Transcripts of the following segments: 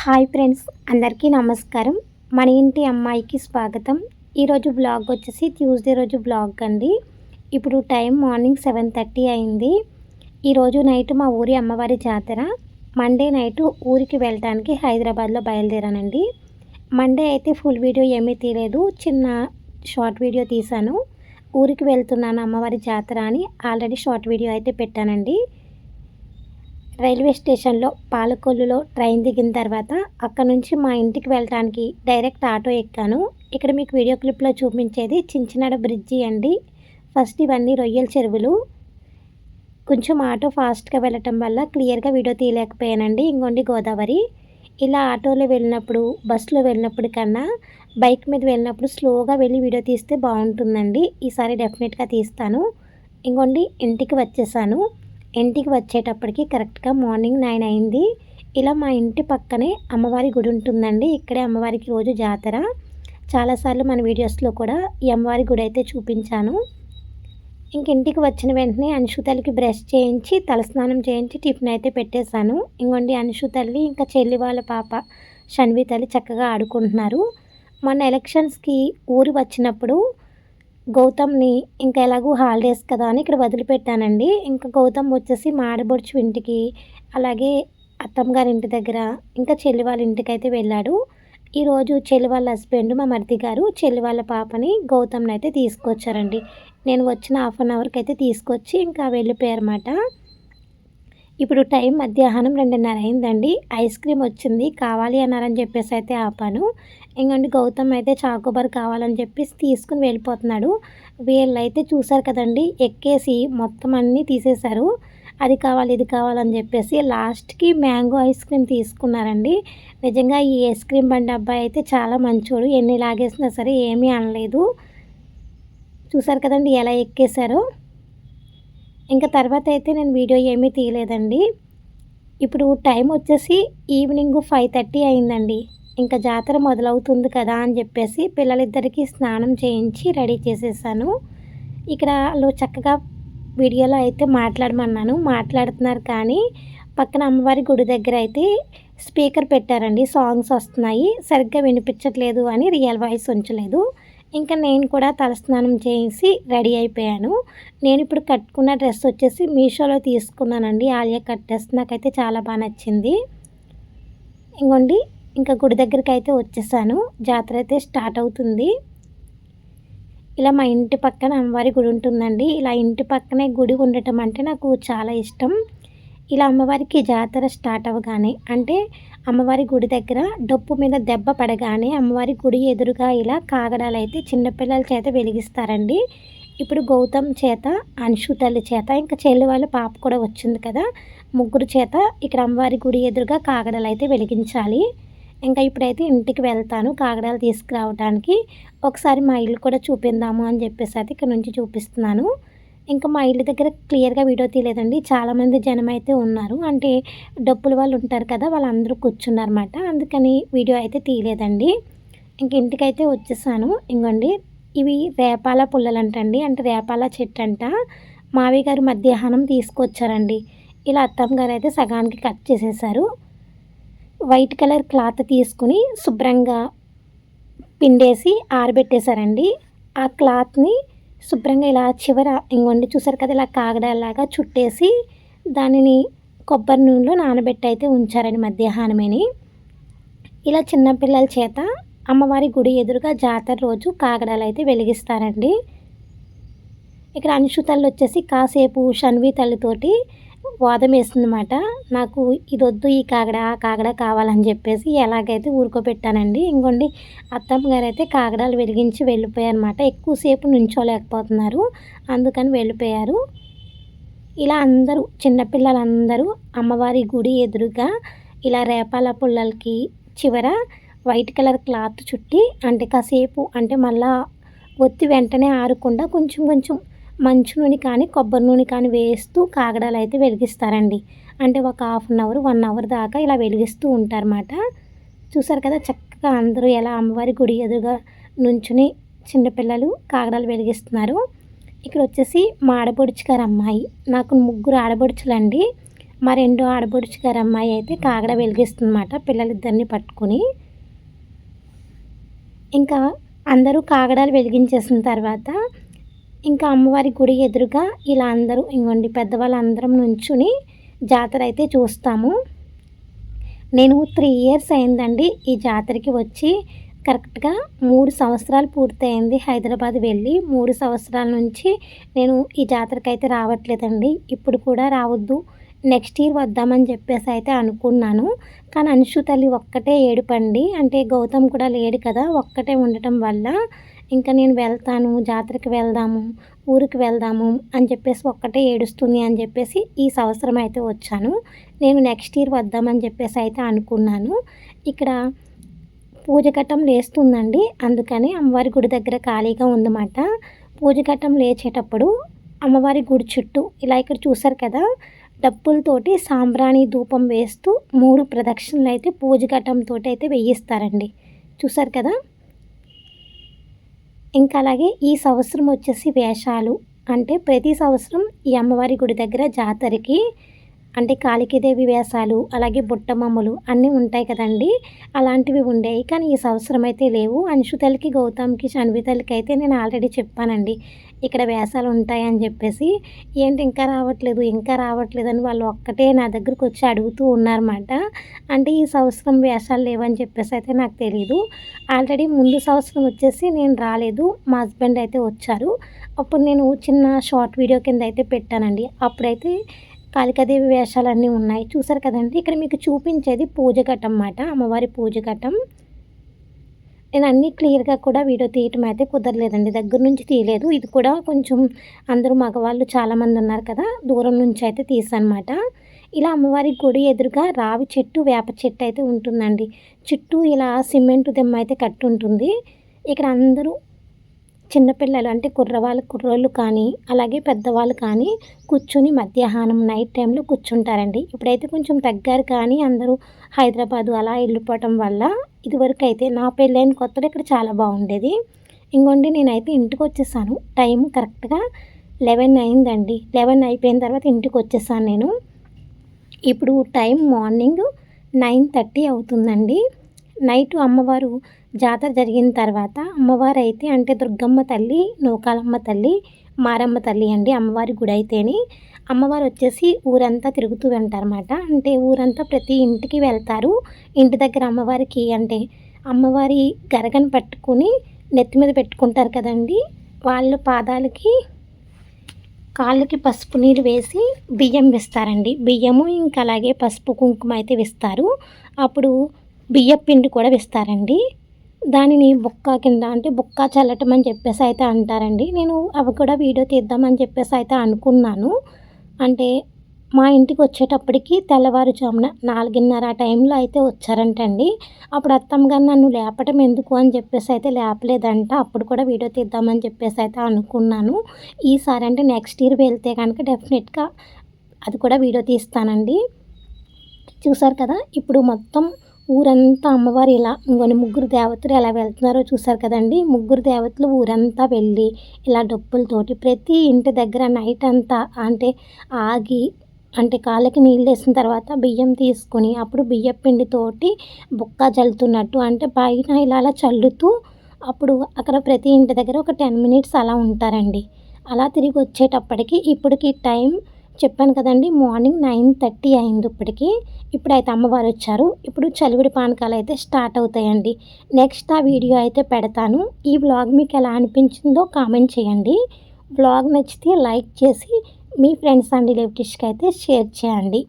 Hi friends అందరికీ నమస్కారం. మన ఇంటి అమ్మాయికి స్వాగతం. ఈరోజు బ్లాగ్ వచ్చేసి ట్యూస్డే రోజు బ్లాగ్ అండి. ఇప్పుడు టైం మార్నింగ్ సెవెన్ థర్టీ అయింది. ఈరోజు నైట్ మా ఊరి అమ్మవారి జాతర. మండే నైట్ ఊరికి వెళ్ళడానికి హైదరాబాద్లో బయలుదేరానండి. మండే అయితే ఫుల్ వీడియో ఏమీ తీయలేదు. చిన్న షార్ట్ వీడియో తీశాను. ఊరికి వెళ్తున్నాను అమ్మవారి జాతర అని ఆల్రెడీ షార్ట్ వీడియో అయితే పెట్టానండి. రైల్వే స్టేషన్లో పాలకొల్లులో ట్రైన్ దిగిన తర్వాత అక్కడ నుంచి మా ఇంటికి వెళ్ళడానికి డైరెక్ట్ ఆటో ఎక్కాను. ఇక్కడ మీకు వీడియో క్లిప్లో చూపించేది చించినాడ బ్రిడ్జి అండి. ఫస్ట్ ఇవన్నీ రొయ్యల చెరువులు. కొంచెం ఆటో ఫాస్ట్గా వెళ్ళటం వల్ల క్లియర్గా వీడియో తీయలేకపోయానండి. ఇంకొండి గోదావరి. ఇలా ఆటోలో వెళ్ళినప్పుడు బస్సులో వెళ్ళినప్పుడు కన్నా బైక్ మీద వెళ్ళినప్పుడు స్లోగా వెళ్ళి వీడియో తీస్తే బాగుంటుందండి. ఈసారి డెఫినెట్గా తీస్తాను. ఇంకొండి ఇంటికి వచ్చేసాను. ఇంటికి వచ్చేటప్పటికి కరెక్ట్గా మార్నింగ్ నైన్ అయింది. ఇలా మా ఇంటి పక్కనే అమ్మవారి గుడి ఉంటుందండి. ఇక్కడే అమ్మవారికి రోజు జాతర. చాలాసార్లు మన వీడియోస్లో కూడా ఈ అమ్మవారి గుడి అయితే చూపించాను. ఇంక ఇంటికి వచ్చిన వెంటనే అంశు తల్లికి బ్రష్ చేయించి తలస్నానం చేయించి టిఫిన్ అయితే పెట్టేశాను. ఇంకోండి అంశు తల్లి ఇంకా చెల్లి వాళ్ళ పాప షన్వి తల్లి చక్కగా ఆడుకుంటున్నారు. మన ఎలక్షన్స్కి ఊరు వచ్చినప్పుడు గౌతమ్ని ఇంకా ఎలాగూ హాలిడేస్ కదా అని ఇక్కడ వదిలిపెట్టానండి. ఇంకా గౌతమ్ వచ్చేసి మాడబొడుచు ఇంటికి అలాగే అత్తమ్మ గారి ఇంటి దగ్గర ఇంకా చెల్లి వాళ్ళ ఇంటికి అయితే వెళ్ళాడు ఈరోజు చెల్లి వాళ్ళ హస్బెండ్ మా మరిది గారు చెల్లి వాళ్ళ పాపని గౌతమ్ని అయితే తీసుకొచ్చారండి. నేను వచ్చిన హాఫ్ అన్ అవర్కి అయితే తీసుకొచ్చి ఇంకా వెళ్ళిపోయారన్నమాట. ఇప్పుడు టైం మధ్యాహ్నం రెండున్నర అయిందండి. ఐస్ క్రీమ్ వచ్చింది. కావాలి అన్నారని చెప్పేసి అయితే ఆపాను. ఇంకండి గౌతమ్ అయితే చాకోబార్ కావాలని చెప్పేసి తీసుకుని వెళ్ళిపోతున్నాడు. వీళ్ళైతే చూశారు కదండి ఎక్కేసి మొత్తం అన్నీ తీసేశారు. అది కావాలి ఇది కావాలని చెప్పేసి లాస్ట్కి మ్యాంగో ఐస్ క్రీమ్ తీసుకున్నారండి. నిజంగా ఈ ఐస్ క్రీమ్ బండి అబ్బాయి అయితే చాలా మంచోడు. ఎన్ని లాగేసినా సరే ఏమీ అనలేదు. చూసారు కదండి ఎలా ఎక్కేశారో. ఇంకా తర్వాత అయితే నేను వీడియో ఏమీ తీయలేదండి. ఇప్పుడు టైం వచ్చేసి ఈవినింగ్ ఫైవ్ థర్టీ అయిందండి. ఇంకా జాతర మొదలవుతుంది కదా అని చెప్పేసి పిల్లలిద్దరికీ స్నానం చేయించి రెడీ చేసేసాను. ఇక్కడ వాళ్ళు చక్కగా వీడియోలో అయితే మాట్లాడమన్నాను. మాట్లాడుతున్నారు కానీ పక్కన అమ్మవారి గుడి దగ్గర అయితే స్పీకర్ పెట్టారండి. సాంగ్స్ వస్తున్నాయి. సరిగ్గా వినిపించట్లేదు అని రియల్ వాయిస్ ఉంచలేదు. ఇంకా నేను కూడా తలస్నానం చేసి రెడీ అయిపోయాను. నేను ఇప్పుడు కట్టుకున్న డ్రెస్ వచ్చేసి మీషోలో తీసుకున్నానండి. ఆలియా కట్ డ్రెస్ నాకైతే చాలా బాగా నచ్చింది. ఇంకోండి ఇంకా గుడి దగ్గరికి అయితే వచ్చేసాను. జాతర అయితే స్టార్ట్ అవుతుంది. ఇలా మా ఇంటి పక్కన అమ్మవారి గుడి ఉంటుందండి. ఇలా ఇంటి పక్కనే గుడి ఉండటం అంటే నాకు చాలా ఇష్టం. ఇలా అమ్మవారికి జాతర స్టార్ట్ అవ్వగానే అంటే అమ్మవారి గుడి దగ్గర డప్పు మీద దెబ్బ పడగానే అమ్మవారి గుడి ఎదురుగా ఇలా కాగడాలు అయితే చిన్నపిల్లల చేత వెలిగిస్తారండి. ఇప్పుడు గౌతమ్ చేత అంశు తల్లి చేత ఇంకా చెల్లి వాళ్ళ పాప కూడా వచ్చింది కదా ముగ్గురు చేత ఇక్కడ అమ్మవారి గుడి ఎదురుగా కాగడాలు అయితే వెలిగించాలి. ఇంకా ఇప్పుడైతే ఇంటికి వెళ్తాను కాగడాలు తీసుకురావడానికి ఒకసారి మా ఇల్లు కూడా చూపిందాము అని చెప్పేసి అయితే ఇక్కడ నుంచి చూపిస్తున్నాను. ఇంకా మా ఇల్లు దగ్గర క్లియర్గా వీడియో తీయలేదండి. చాలామంది జనం అయితే ఉన్నారు. అంటే డబ్బులు వాళ్ళు ఉంటారు కదా వాళ్ళందరూ కూర్చున్నారన్నమాట. అందుకని వీడియో అయితే తీయలేదండి. ఇంక ఇంటికైతే వచ్చేసాను. ఇంకోండి ఇవి రేపాల పుల్లలు అంటండి అంటే రేపాల చెట్టు అంట మావి గారు మధ్యాహ్నం తీసుకొచ్చారండి. ఇలా అత్తమ్మ గారు అయితే సగానికి కట్ చేసేసారు. వైట్ కలర్ క్లాత్ తీసుకుని శుభ్రంగా పిండేసి ఆరబెట్టేశారండి. ఆ క్లాత్ని శుభ్రంగా ఇలా చివర ఇంకొండి చూసారు కదా ఇలా కాగడాలాగా చుట్టేసి దానిని కొబ్బరి నూనెలో నానబెట్టి అయితే ఉంచారండి మధ్యాహ్నమేని. ఇలా చిన్నపిల్లల చేత అమ్మవారి గుడి ఎదురుగా జాతర రోజు కాగడాలు అయితే వెలిగిస్తారండి. ఇక్కడ అనుషుతల్లు వచ్చేసి కాసేపు షన్వి తల్లితోటి వాదం వేస్తుందన్నమాట నాకు ఇది వద్దు ఈ కాగడ ఆ కాగడ కావాలని చెప్పేసి ఎలాగైతే ఊరుకోబెట్టానండి ఇంకోండి అత్తమ్మ గారు అయితే కాగడాలు వెలిగించి వెళ్ళిపోయారనమాట. ఎక్కువసేపు నుంచోలేకపోతున్నారు అందుకని వెళ్ళిపోయారు. ఇలా అందరూ చిన్నపిల్లలందరూ అమ్మవారి గుడి ఎదురుగా ఇలా రేపాల పుల్లలకి చివర వైట్ కలర్ క్లాత్ చుట్టి అంటే కాసేపు అంటే మళ్ళా ఒత్తి వెంటనే ఆరకుండా కొంచెం కొంచెం మంచు నూనె కానీ కొబ్బరి నూనె కానీ వేస్తూ కాగడాలు అయితే వెలిగిస్తారండి. అంటే ఒక half an hour one hour దాకా ఇలా వెలిగిస్తూ ఉంటారన్నమాట. చూసారు కదా చక్కగా అందరూ ఎలా అమ్మవారి గుడి ఎదురుగా నుంచుని చిన్నపిల్లలు కాగడాలు వెలిగిస్తున్నారు. ఇక్కడ వచ్చేసి మా ఆడబొడుచు గారు అమ్మాయి. నాకు ముగ్గురు ఆడబొడుచులండి మా రెండో ఆడబుడుచు గారు అమ్మాయి అయితే కాగడ వెలిగిస్తుందన్నమాట పిల్లలిద్దరిని పట్టుకుని. ఇంకా అందరూ కాగడాలు వెలిగించేసిన తర్వాత ఇంకా అమ్మవారి గుడి ఎదురుగా ఇలా అందరూ ఇంకోండి పెద్దవాళ్ళందరం నుంచుని జాతర అయితే చూస్తాము. నేను త్రీ ఇయర్స్ అయిందండి ఈ జాతరకి వచ్చి. కరెక్ట్గా మూడు సంవత్సరాలు పూర్తయింది హైదరాబాద్ వెళ్ళి. మూడు సంవత్సరాల నుంచి నేను ఈ జాతరకి అయితే రావట్లేదండి. ఇప్పుడు కూడా రావద్దు. నెక్స్ట్ ఇయర్ వద్దామని చెప్పేసి అయితే అనుకున్నాను. కానీ అంశు తల్లి ఒక్కటే ఏడుపండి. అంటే గౌతమ్ కూడా లేడు కదా ఒక్కటే ఉండటం వల్ల ఇంకా నేను వెళ్తాను జాతరకి వెళ్దాము ఊరికి వెళ్దాము అని చెప్పేసి ఒక్కటే ఏడుస్తుంది అని చెప్పేసి ఈ సంవత్సరం అయితే వచ్చాను. నేను నెక్స్ట్ ఇయర్ వద్దామని చెప్పేసి అయితే అనుకున్నాను. ఇక్కడ పూజ ఘట్టం లేస్తుందండి. అందుకని అమ్మవారి గుడి దగ్గర ఖాళీగా ఉందన్నమాట. పూజ ఘట్టం లేచేటప్పుడు అమ్మవారి గుడి చుట్టూ ఇలా ఇక్కడ చూసారు కదా డప్పులతోటి సాంబ్రాణి ధూపం వేస్తూ మూడు ప్రదక్షిణలు అయితే పూజ ఘట్టంతో అయితే వేయిస్తారండి. చూసారు కదా? ఇంకా అలాగే ఈ సంవత్సరం వచ్చేసి వేషాలు. అంటే ప్రతి సంవత్సరం ఈ అమ్మవారి గుడి దగ్గర జాతరకి అంటే కాళికీదేవి వేషాలు అలాగే బుట్టమమ్మలు అన్నీ ఉంటాయి కదండి. అలాంటివి ఉండేవి కానీ ఈ సంవత్సరం అయితే లేవు. అంశుతలకి గౌతమ్కి షణ్వితలకి అయితే నేను ఆల్రెడీ చెప్పానండి. ఇక్కడ వేషాలు ఉంటాయని చెప్పేసి ఏంటి ఇంకా రావట్లేదు ఇంకా రావట్లేదు అని వాళ్ళు ఒక్కటే నా దగ్గరకు వచ్చి అడుగుతూ ఉన్నారన్నమాట. అంటే ఈ సంవత్సరం వేషాలు లేవని చెప్పేసి అయితే నాకు తెలియదు ఆల్రెడీ ముందు సంవత్సరం వచ్చేసి నేను రాలేదు మా హస్బెండ్ అయితే వచ్చారు. అప్పుడు నేను చిన్న షార్ట్ వీడియో కింద అయితే పెట్టానండి. అప్పుడైతే కాళికాదేవి వేషాలన్నీ ఉన్నాయి. చూసారు కదండి ఇక్కడ మీకు చూపించేది పూజ ఘట్టం అన్నమాట అమ్మవారి పూజ ఘట్టం నేను అన్నీ క్లియర్గా కూడా వీడియో తీయటం అయితే కుదరలేదండి. దగ్గర నుంచి తీయలేదు. ఇది కూడా కొంచెం అందరూ మగవాళ్ళు చాలామంది ఉన్నారు కదా దూరం నుంచి అయితే తీసానమాట ఇలా అమ్మవారి గుడి ఎదురుగా రావి చెట్టు వేప చెట్టు అయితే ఉంటుందండి. చుట్టూ ఇలా సిమెంట్ దెమ్మ అయితే కట్టుంటుంది. ఇక్కడ అందరూ చిన్నపిల్లలు అంటే కుర్రవాళ్ళు కుర్రోళ్ళు కానీ అలాగే పెద్దవాళ్ళు కానీ కూర్చొని మధ్యాహ్నం నైట్ టైంలో కూర్చుంటారండి. ఇప్పుడైతే కొంచెం తగ్గారు కానీ అందరూ హైదరాబాదు అలా వెళ్ళిపోవటం వల్ల ఇదివరకు అయితే నా పెళ్ళైన కొత్తలో ఇక్కడ చాలా బాగుండేది. ఇంకోండి నేనైతే ఇంటికి వచ్చేసాను. టైం కరెక్ట్గా లెవెన్ అయిందండి. లెవెన్ అయిపోయిన తర్వాత ఇంటికి వచ్చేసాను నేను. ఇప్పుడు టైం మార్నింగ్ నైన్ థర్టీ అవుతుందండి. నైట్ అమ్మవారు జాతర జరిగిన తర్వాత అమ్మవారు అయితే అంటే దుర్గమ్మ తల్లి నూకాలమ్మ తల్లి మారమ్మ తల్లి అండి అమ్మవారి గుడి అయితేని అమ్మవారు వచ్చేసి ఊరంతా తిరుగుతూ ఉంటారన్నమాట అంటే ఊరంతా ప్రతి ఇంటికి వెళ్తారు. ఇంటి దగ్గర అమ్మవారికి అంటే అమ్మవారి గరగను పట్టుకుని నెత్తి మీద పెట్టుకుంటారు కదండి. వాళ్ళ పాదాలకి కాళ్ళకి పసుపు నీరు వేసి బియ్యం విస్తారండి. బియ్యము ఇంకా అలాగే పసుపు కుంకుమ అయితే విస్తారు. అప్పుడు బియ్యం పిండి కూడా విస్తారండి. దానిని బుక్క కింద అంటే బుక్క చల్లటం అని చెప్పేసి అయితే అంటారండి. నేను అవి కూడా వీడియో తీద్దామని చెప్పేసి అయితే అనుకున్నాను. అంటే మా ఇంటికి వచ్చేటప్పటికి తెల్లవారుజామున నాలుగున్నర టైంలో అయితే వచ్చారంటండి. అప్పుడు అత్తమ్మ గారు నన్ను లేపటం ఎందుకు అని చెప్పేసి అయితే లేపలేదంట. అప్పుడు కూడా వీడియో తీద్దామని చెప్పేసి అయితే అనుకున్నాను. ఈసారి అంటే నెక్స్ట్ ఇయర్ వెళ్తే కనుక డెఫినెట్గా అది కూడా వీడియో తీస్తానండి. చూసారు కదా ఇప్పుడు మొత్తం ఊరంతా అమ్మవారు ఇలా ఇంకొని ముగ్గురు దేవతలు ఎలా వెళ్తున్నారో చూసారు కదండి. ముగ్గురు దేవతలు ఊరంతా వెళ్ళి ఇలా డప్పులతోటి ప్రతి ఇంటి దగ్గర నైట్ అంతా అంటే ఆగి అంటే కాళ్ళకి నీళ్ళు వేసిన తర్వాత బియ్యం తీసుకుని అప్పుడు బియ్యం పిండితోటి బుక్క చల్లుతున్నట్టు అంటే పైన ఇలా అలా చల్లుతూ అప్పుడు అక్కడ ప్రతి ఇంటి దగ్గర ఒక టెన్ మినిట్స్ అలా ఉంటారండి. అలా తిరిగి వచ్చేటప్పటికి ఇప్పటికి టైం చెప్పాను కదండి మార్నింగ్ నైన్ థర్టీ అయింది ఇప్పటికి ఇప్పుడైతే అమ్మవారు వచ్చారు. ఇప్పుడు చలివిడి పానకాలు అయితే స్టార్ట్ అవుతాయండి. నెక్స్ట్ ఆ వీడియో అయితే పెడతాను. ఈ బ్లాగ్ మీకు ఎలా అనిపించిందో కామెంట్ చేయండి. బ్లాగ్ నచ్చితే లైక్ చేసి మీ ఫ్రెండ్స్ అండ్ రిలేటివ్స్కి అయితే షేర్ చేయండి.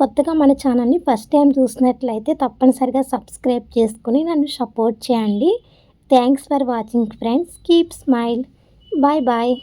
కొత్తగా మన ఛానల్ని ఫస్ట్ టైం చూసినట్లయితే తప్పనిసరిగా సబ్స్క్రైబ్ చేసుకుని నన్ను సపోర్ట్ చేయండి. Thanks for watching friends. Keep smile. Bye bye.